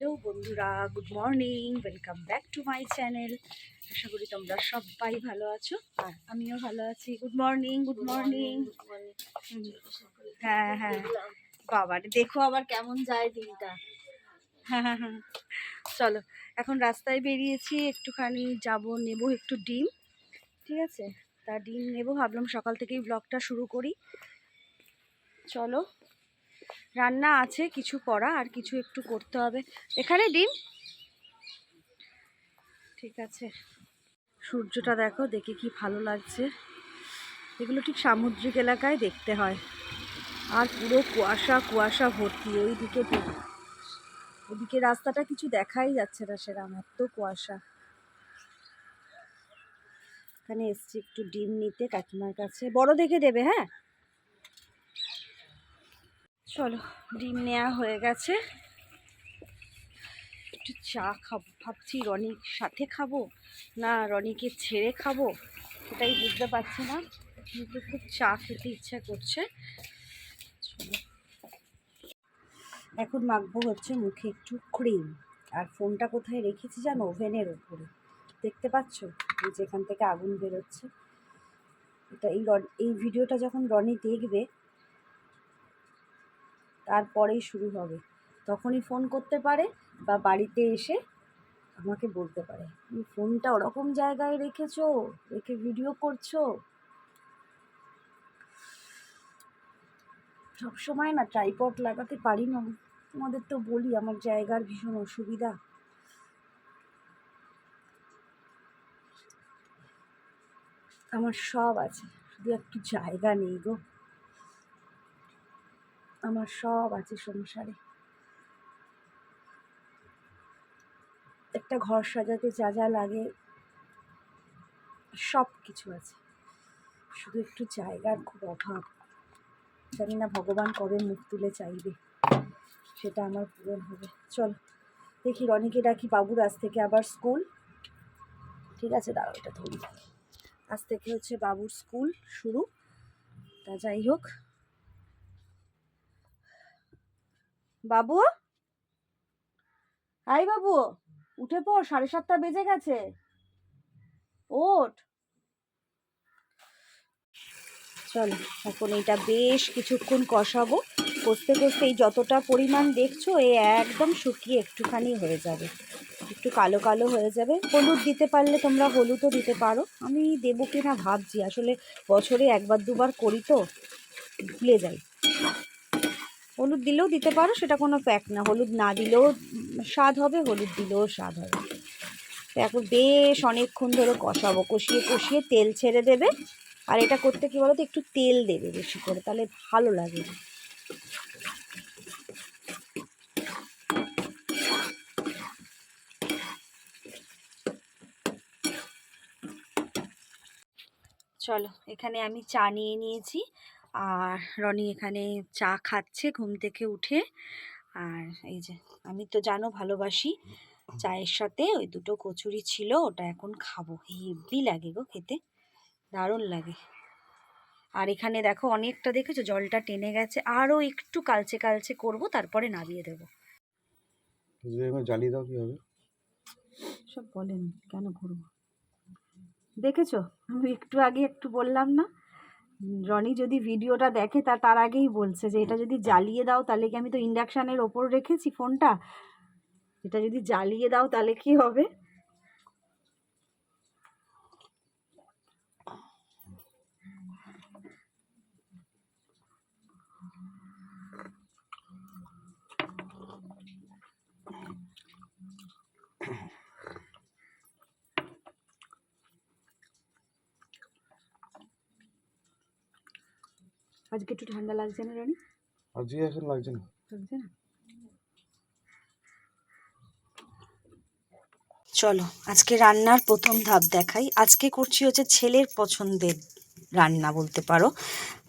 Hello বন্ধুরা good morning welcome back to my channel. আশা করি তোমরা সবাই ভালো আছো আর আমিও ভালো আছি। গুড মর্নিং গুড মর্নিং হ্যাঁ হ্যাঁ। বাবার দেখো আবার কেমন যায় দিনটা। হ্যাঁ হ্যাঁ হ্যাঁ। চলো এখন রাস্তায় বেরিয়েছি একটুখানি যাব নেব একটু ডিম ঠিক আছে? তা ডিম নেব ভাবলাম সকাল থেকেই ব্লগটা শুরু করি। চলো রান্না আছে, কিছু করা আর কিছু একটু করতে হবে। এখানে ডিম? ঠিক আছে। সূর্যটা দেখো, দেখে কি ভালো লাগছে। এগুলো ঠিক সামুদ্রিক এলাকায় দেখতে হয়। আর পুরো কুয়াশা কুয়াশা ভর্তি। ওইদিকে ওদিকে রাস্তাটা কিছু দেখাই যাচ্ছে না সেরকম, এত কুয়াশা। এখানে এসছি একটু ডিম নিতে, কাকিমার কাছে। বড় দেখে দেবে হ্যাঁ? চলো, ডিম নেওয়া হয়ে গেছে। একটু চা খাব, ভাবছি রনির সাথে খাব না রনিকে ছেড়ে খাব, সেটাই বুঝতে পারছি না। কিন্তু খুব চা খেতে ইচ্ছা করছে। এখন মাখবো হচ্ছে মুখে একটু ক্রিম আর ফোনটা কোথায় রেখেছি জানো? ওভেনের ওপরে। দেখতে পাচ্ছ? এই যে থেকে আগুন বেরোচ্ছে। এটা এই এই ভিডিওটা যখন রনি দেখবে তারপরেই শুরু হবে। তখনই ফোন করতে পারে বা বাড়িতে এসে আমাকে বলতে পারে, তুমি ফোনটা ওরকম জায়গায় রেখেছো? রেখে ভিডিও করছ? সব সময় না ট্রাইপড লাগাতে পারি না। তোমাদের তো বলি, আমার জায়গার ভীষণ অসুবিধা। আমার সব আছে, শুধু একটু জায়গা নেই গো। আমার সব আছে সংসারে। একটা ঘর সাজাতে যা যা লাগে সব কিছু আছে। শুধু একটু জায়গার খুব অভাব। জানি না ভগবান কবে মুখ তুলে চাইবে, সেটা আমার পূরণ হবে। চল, দেখি রনিকে ডাকি বাবুর আজ থেকে আবার স্কুল। ঠিক আছে, দাঁড়াও, এটা ধরি। আজ থেকে হচ্ছে বাবুর স্কুল শুরু। তা যাই হোক। বাবু? হাই বাবু, উঠে পড়, সাড়ে সাতটা বেজে গেছে। ওঠ। চলো, এখন এটা বেশ কিছুক্ষণ কষাবো। কষতে কষতে এই যতটা পরিমাণ দেখছ, এ একদম শুকিয়ে একটুখানি হয়ে যাবে। একটু কালো কালো হয়ে যাবে। হলুদ দিতে পারলে তোমরা হলুদও দিতে পারো। আমি দেবো কিনা ভাবছি। আসলে বছরে একবার দুবার করি তো, ভুলে যাই। হলুদ দিলেও দিতে পারো, সেটা কোনো প্যাক না। হলুদ না দিলেও স্বাদ হবে, হলুদ দিলেও স্বাদ হবে। এখন বেশ অনেকক্ষণ ধরে কষাবো, কষিয়ে কষিয়ে তেল ছেড়ে দেবে। আর এটা করতে কী বলো তো একটু তেল দেবে বেশি করে, তাহলে ভালো লাগে চলো, এখানে আমি চা নিয়ে নিয়েছি। আর রনি এখানে চা খাচ্ছে ঘুম থেকে উঠে। আর এই যে আমি তো জানো ভালোবাসি। চায়ের সাথে ওই দুটো কচুরি ছিল ওটা এখন খাব। হেভি লাগে গো খেতে দারুণ লাগে। আর এখানে দেখো অনেকটা দেখেছ? জলটা টেনে গেছে। আরও একটু কালচে কালচে করব তারপরে নামিয়ে দেবো। জ্বালিয়ে দাও কি হবে সব বলেন কেন করব? দেখেছ? আমি একটু আগে একটু বললাম না? রনি যদি ভিডিওটা দেখে, তা তার আগেই বলছে যে, এটা যদি জ্বালিয়ে দাও, তাহলে কি আমি তো ইন্ডাকশানের ওপর রেখেছি ফোনটা এটা যদি জ্বালিয়ে দাও, তাহলে কি হবে? আজকে একটু ঠান্ডা লাগছে না রনি? আজকে এখন লাগছে না। লাগছে না? চলো আজকে রান্নার প্রথম ধাপ দেখাই। আজকে করছি হচ্ছে ছেলের পছন্দের রান্না বলতে পারো।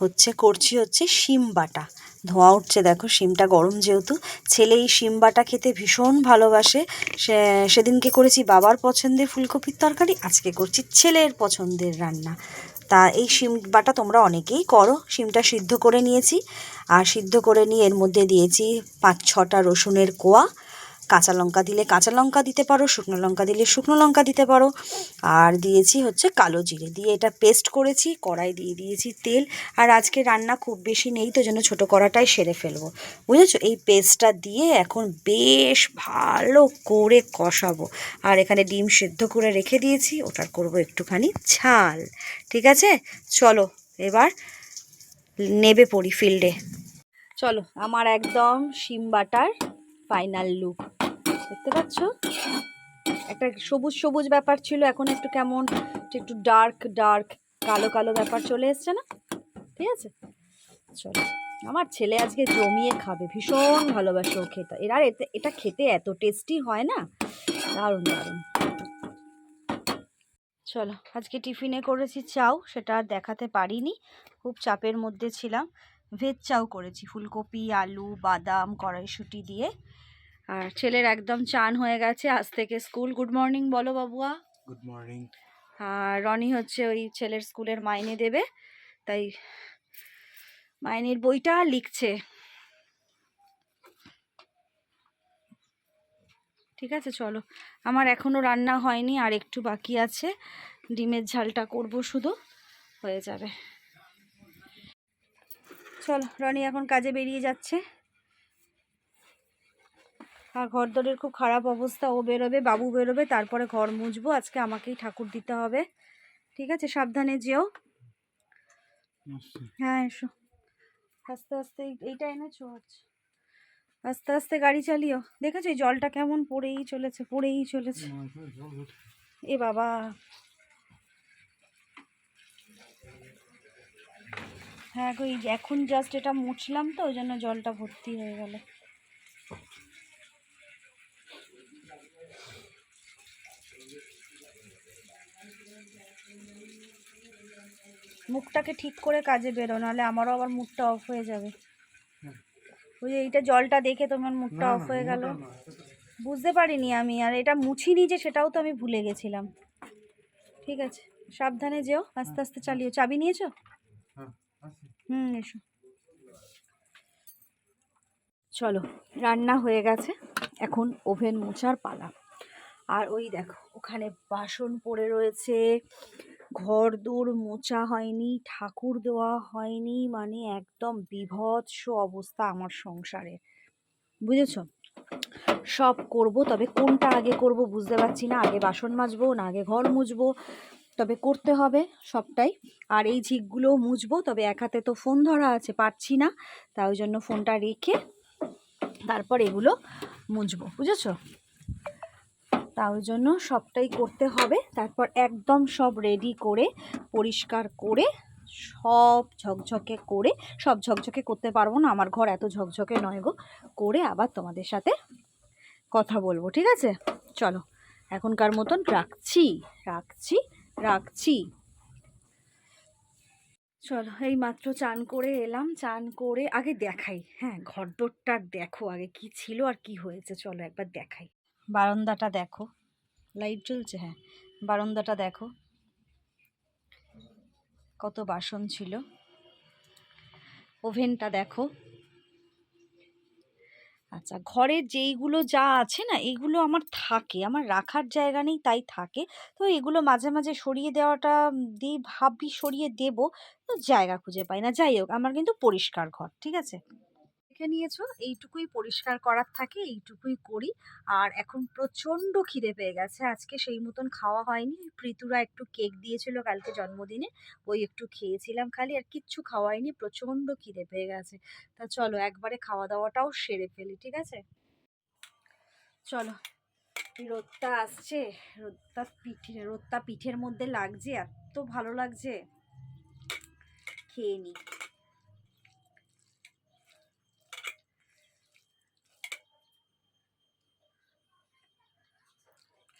হচ্ছে করছি হচ্ছে শিম বাটা। ধোঁয়া উঠছে দেখো শিমটা গরম যেহেতু। ছেলে এই শিম বাটা খেতে ভীষণ ভালোবাসে। সে সেদিনকে করেছি বাবার পছন্দের ফুলকপির তরকারি আজকে করছি ছেলের পছন্দের রান্না। তা এই শিম বাটা তোমরা অনেকেই করো। শিমটা সিদ্ধ করে নিয়েছি। আর সিদ্ধ করে নিয়ে এর মধ্যে দিয়েছি পাঁচ ছটা রসুনের কোয়া। কাঁচা লঙ্কা দিলে কাঁচা লঙ্কা দিতে পারো, শুকনো লঙ্কা দিলে শুকনো লঙ্কা দিতে পারো। আর দিয়েছি হচ্ছে কালো জিরে। দিয়ে এটা পেস্ট করেছি, কড়াই দিয়ে দিয়েছি তেল। আর আজকে রান্না খুব বেশি নেই, তো জন্য ছোটো কড়াটাই সেরে ফেলব। বুঝেছ? এই পেস্টটা দিয়ে এখন বেশ ভালো করে কষাবো। আর এখানে ডিম সেদ্ধ করে রেখে দিয়েছি, ওটার করব একটুখানি ছাল ঠিক আছে? চলো, এবার নেবে পড়ি ফিল্ডে। চলো, আমার একদম শিম বাটার ফাইনাল লুক দেখতে পাচ্ছ? একটা সবুজ সবুজ ব্যাপার ছিল, এখন একটু কেমন, একটু ডার্ক ডার্ক কালো কালো ব্যাপার চলে এসছে না? ঠিক আছে? চলো, আমার ছেলে আজকে জমিয়ে খাবে, ভীষণ ভালোবাসে ও খেতে। এরা এতে, এটা খেতে এত টেস্টি হয় না? দারুণ দারুণ। চলো, আজকে টিফিনে করেছি চাও, সেটা আর দেখাতে পারিনি। খুব চাপের মধ্যে ছিলাম। ভেজ চাও করেছি, ফুলকপি, আলু, বাদাম, কড়াইশুঁটি দিয়ে। আর ছেলের একদম চান হয়ে গেছে আজ থেকে স্কুল। গুড মর্নিং বলো বাবুয়া। Good morning. আর রনি হচ্ছে ওই ছেলের স্কুলের মাইনে দেবে তাই মাইনের বইটা লিখছে। ঠিক আছে চলো। আমার এখনও রান্না হয়নি আর একটু বাকি আছে। ডিমের ঝালটা করব শুধু হয়ে যাবে। চলো রনি এখন কাজে বেরিয়ে যাচ্ছে। আর ঘর দরের খুব খারাপ অবস্থা ও বেরোবে বাবু বেরোবে তারপরে ঘর মুছবো আজকে আমাকেই ঠাকুর দিতে হবে। ঠিক আছে সাবধানে যেও। হ্যাঁ এসো। আস্তে আস্তে এই- এইটা এনেছো আচ্ছা আস্তে আস্তে গাড়ি চালিও। দেখেছ জলটা কেমন পড়েই চলেছে পড়েই চলেছে। এ বাবা। হ্যাঁ গো এখন জাস্ট এটা মুছলাম তো ওই জন্য জলটা ভর্তি হয়ে গেল। মুখটাকে ঠিক করে কাজে বেরো নাহলে আমারও আবার মুখটা অফ হয়ে যাবে। ওই যে এইটা জলটা দেখে তোমার মুখটা অফ হয়ে গেল। বুঝতে পারিনি আমি আর এটা মুছিনি যে সেটাও তো আমি ভুলে গেছিলাম। ঠিক আছে সাবধানে যেও আস্তে আস্তে চালিও। চাবি নিয়েছো? হুম এসো। চলো রান্না হয়ে গেছে এখন ওভেন মোছার পালা। আর ওই দেখো ওখানে বাসন পড়ে রয়েছে ঘর দূর মোছা হয়নি, ঠাকুর দেওয়া হয়নি মানে একদম বিভৎস অবস্থা আমার সংসারে। বুঝেছ? সব করব, তবে কোনটা আগে করব বুঝতে পারছি না। আগে বাসন মাজবো, না আগে ঘর মুছবো তবে করতে হবে সবটাই। আর এই ঝিকগুলোও মুছবো তবে এক হাতে তো ফোন ধরা আছে, পারছি না। তাই জন্য ফোনটা রেখে তারপর এগুলো মুছবো বুঝেছ? তা ওই জন্য সবটাই করতে হবে। তারপর একদম সব রেডি করে, পরিষ্কার করে, সব ঝকঝকে করে, সব ঝকঝকে করতে পারব না, আমার ঘর এত ঝকঝকে নয় গো, করে আবার তোমাদের সাথে কথা বলব, ঠিক আছে? চলো, এখনকার মতন রাখছি রাখছি রাখছি। চলো, এই মাত্র চান করে এলাম, চান করে আগে দেখাই হ্যাঁ ঘরদোরটা দেখো আগে কি ছিল আর কি হয়েছে, চলো একবার দেখাই। বারান্দাটা দেখো। লাইট জ্বলছে হ্যাঁ। বারান্দাটা দেখো। কত বাসন ছিল। ওভেনটা দেখো। আচ্ছা ঘরে যেইগুলো যা আছে না এইগুলো আমার থাকে। আমার রাখার জায়গা নেই, তাই থাকে। তো এগুলো মাঝে মাঝে সরিয়ে দেওয়াটা দিই ভাবি সরিয়ে দেবো। তো জায়গা খুঁজে পাই না। যাই হোক, আমার কিন্তু পরিষ্কার ঘর, ঠিক আছে? দেখে নিয়েছো, এইটুকুই পরিষ্কার করার থাকে, এইটুকুই করি। আর এখন প্রচণ্ড খিদে পেয়ে গেছে, আজকে সেই মতন খাওয়া হয়নি। প্রীতুরা একটু কেক দিয়েছিল কালকে জন্মদিনে, ওই একটু খেয়েছিলাম খালি, আর কিচ্ছু খাওয়া হয়নি, প্রচণ্ড খিদে পেয়ে গেছে। তা চলো, একবারে খাওয়া দাওয়াটাও সেরে ফেলি, ঠিক আছে? চলো, রোদটা আসছে, রোদটা পিঠে, রোদটা পিঠের মধ্যে লাগছে, এত ভালো লাগছে। খেয়ে নিই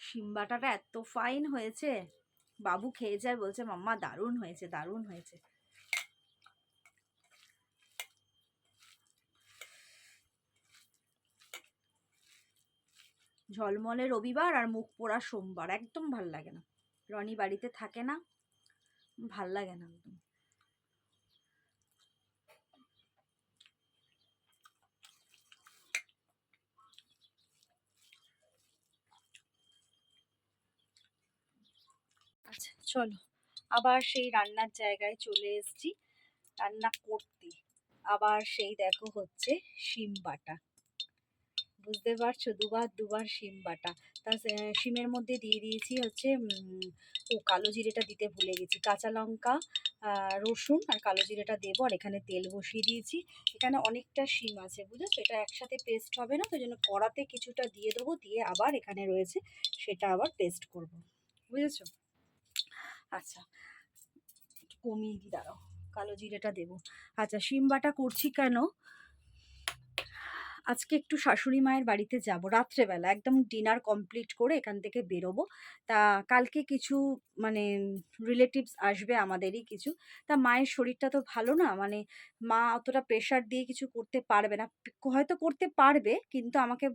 শিমবাটাটা এত ফাইন হয়েছে। বাবু খেয়ে যায় বলছে, মাম্মা, দারুণ হয়েছে দারুণ হয়েছে। ঝলমলে রবিবার আর মুখ পোড়া সোমবার, একদম ভালো লাগে না। রনি বাড়িতে থাকে না, ভালো লাগে না একদম। চলো, আবার সেই রান্নার জায়গায় চলে এসেছি। রান্না করতে। আবার সেই দেখো হচ্ছে শিম বাটা। বুঝতে পারছ? দুবার দুবার শিম বাটা। তা শিমের মধ্যে দিয়ে দিয়েছি হচ্ছে ও কালো জিরেটা দিতে ভুলে গেছি। কাঁচা লঙ্কা রসুন আর কালো জিরেটা দেবো আর এখানে তেল বসিয়ে দিয়েছি। এখানে অনেকটা শিম আছে, বুঝেছ? এটা একসাথে পেস্ট হবে না, তো জন্য কড়াতে কিছুটা দিয়ে দেবো, দিয়ে আবার এখানে রয়েছে, সেটা আবার পেস্ট করব। বুঝেছ? আচ্ছা কমিয়ে দিই, দাঁড়াও, কালো জিরেটা দেবো। আচ্ছা শিম বাটা করছি কেন? আজকে একটু শাশুড়ি মায়ের বাড়িতে যাব, রাত্রেবেলা, একদম ডিনার কমপ্লিট করে এখান থেকে বেরোবো। তা কালকে কিছু মানে রিলেটিভস আসবে আমাদেরই কিছু। তা মায়ের শরীরটা তো ভালো না মানে মা অতটা প্রেশার দিয়ে কিছু করতে পারবে না। হয়তো করতে পারবে, কিন্তু আমাকে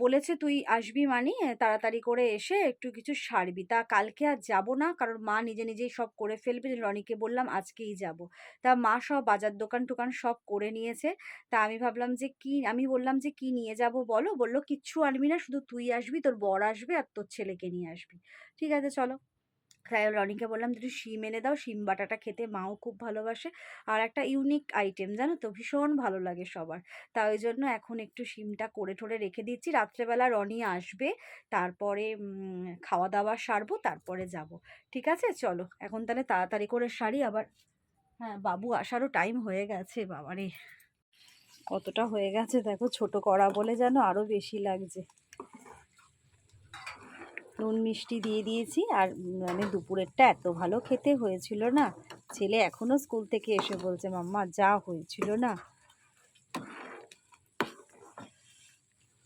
বলেছে তুই আসবি মানে তাড়াতাড়ি করে এসে একটু কিছু সারবি। তা কালকে আর যাব না, কারণ মা নিজে নিজেই সব করে ফেলবে রনিকে বললাম আজকেই যাব। তা মা সব বাজার দোকান টোকান সব করে নিয়েছে। তা আমি ভাবলাম যে কি, আমি বললাম যে কি নিয়ে যাব বলো? বলল, কিচ্ছু আনবি না, শুধু তুই আসবি, তোর বর আসবে আর তোর ছেলেকে নিয়ে আসবি। ঠিক আছে, চলো। তাই রনিকে বললাম একটু শিম এনে দাও, শিম বাটাটা খেতে মাও খুব ভালোবাসে। আর একটা ইউনিক আইটেম জানো তো? ভীষণ ভালো লাগে সবার। তা ওই জন্য এখন একটু শিমটা করে ঠোরে রেখে দিচ্ছি। রাত্রেবেলা রনি আসবে, তারপরে খাওয়া দাওয়া সারবো, তারপরে যাব। ঠিক আছে? চলো, এখন তাহলে তাড়াতাড়ি করে সারি। আবার হ্যাঁ বাবু আসারও টাইম হয়ে গেছে, বাবারে। কতটা হয়ে গেছে দেখো, ছোট করা বলে যেন আরও বেশি লাগছে। নুন মিষ্টি দিয়ে দিয়েছি আর মানে দুপুরেরটা এত ভালো খেতে হয়েছিল না। ছেলে এখনও স্কুল থেকে এসে বলছে, মাম্মা, যা হয়েছিল না।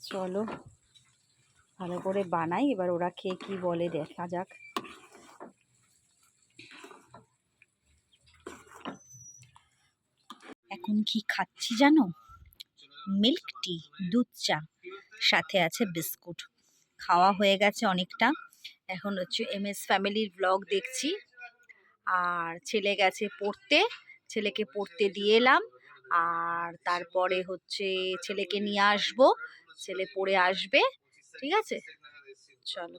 চলো, ভালো করে বানাই, এবার ওরা খেয়ে কি বলে দেখা যাক। এখন কি খাচ্ছি জানো? মিল্ক টি, দুধ চা, সাথে আছে বিস্কুট। খাওয়া হয়ে গেছে অনেকটা। এখন হচ্ছে এম এস ফ্যামিলির ব্লগ দেখছি। আর ছেলে গেছে পড়তে, ছেলেকে পড়তে দিয়ে এলাম। আর তারপরে হচ্ছে ছেলেকে নিয়ে আসব, ছেলে পড়ে আসবে, ঠিক আছে? চলো।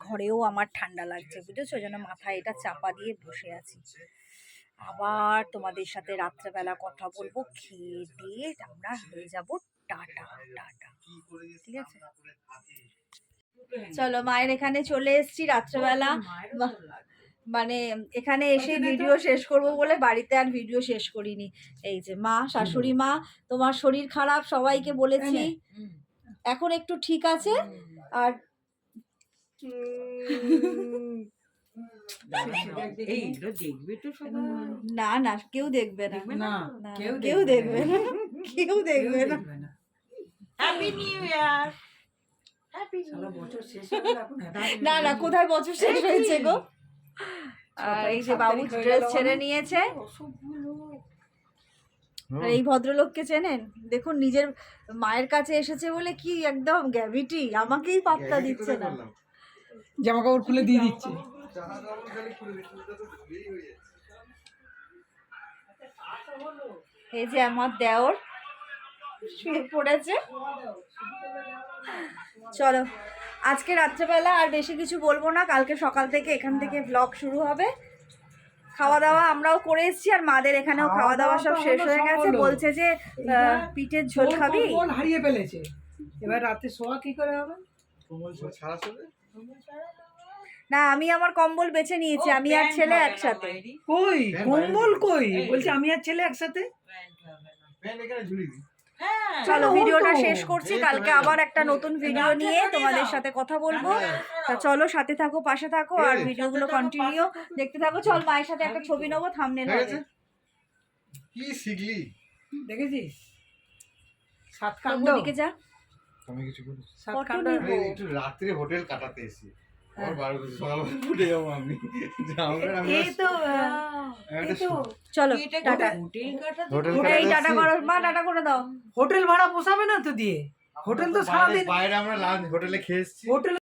ঘরেও আমার ঠান্ডা লাগছে, বুঝেছ? জন্য মাথায় এটা চাপা দিয়ে বসে আছি। আবার তোমাদের সাথে রাত্রেবেলা কথা বলব। খেয়ে দিয়ে আমরা হয়ে যাব। Tata tata. ঠিক আছে? চলো মায়ের এখানে চলে এসছি রাত্রেবেলা। মানে এখানে এসে ভিডিও শেষ করব বলে বাড়িতে আর ভিডিও শেষ করিনি। এই যে মা শাশুড়ি মা তোমার শরীর খারাপ সবাইকে বলেছি। এখন একটু ঠিক আছে। আর এইগুলো দেখবে তো সবাই। না না কেউ দেখবে না। কেউ দেখবে না। কেউ দেখবে না। হ্যাপি নিউ ইয়ার না না কোথায় বছর শেষ হয়েছে গো? আর এই যে বাবু ড্রেস ছেড়ে নিয়েছে। আর এই ভদ্রলোককে চেনেন? দেখুন নিজের মায়ের কাছে এসেছে বলে কি একদম গ্যাভিটি আমাকেই পাত্তা দিচ্ছে না। জামা কাপড় খুলে দিয়ে দিচ্ছে। এই যে আমার দেওর শুয়ে পড়েছে। চলো আজকে রাত্রেবেলা আর বেশি কিছু বলব না কালকে সকাল থেকে এখান থেকে ব্লগ শুরু হবে। খাওয়া দাওয়া আমরাও করে এসেছি আর মাদের এখানেও খাওয়া দাওয়া সব শেষ হয়ে গেছে বলছে যে পিঠের ঝোল খাবি। হারিয়ে ফেলেছে? এবার রাতে শোয়া কি করে হবে? না আমি আমার কম্বল বেছে নিয়েছি আমি আর ছেলে একসাথে। কই? কম্বল কই। বলছে আমি আর ছেলে একসাথে? হ্যাঁ। চলো ভিডিওটা শেষ করছি কালকে আবার একটা নতুন ভিডিও নিয়ে তোমাদের সাথে কথা বলব। তা চলো। সাথে থাকো পাশে থাকো আর ভিডিওগুলো কন্টিনিউ দেখতে থাকো চল মায়ের সাথে একটা ছবি নেব থামনে কি শিখলি? দেখেছিস? সাত তো কাণ্ড। ওদিকে যা। আমি কিছু বলেছি সাত কাণ্ড। একটু রাত্রে হোটেল কাটাতে এসি চলো টাটা। হোটেল টাটা করো মা টাটা করে দাও। হোটেল ভাড়া পোষাবে না তো দিয়ে? হোটেল তো সারাদিন বাইরে আমরা লাঞ্চ হোটেলে খেয়েছি হোটেল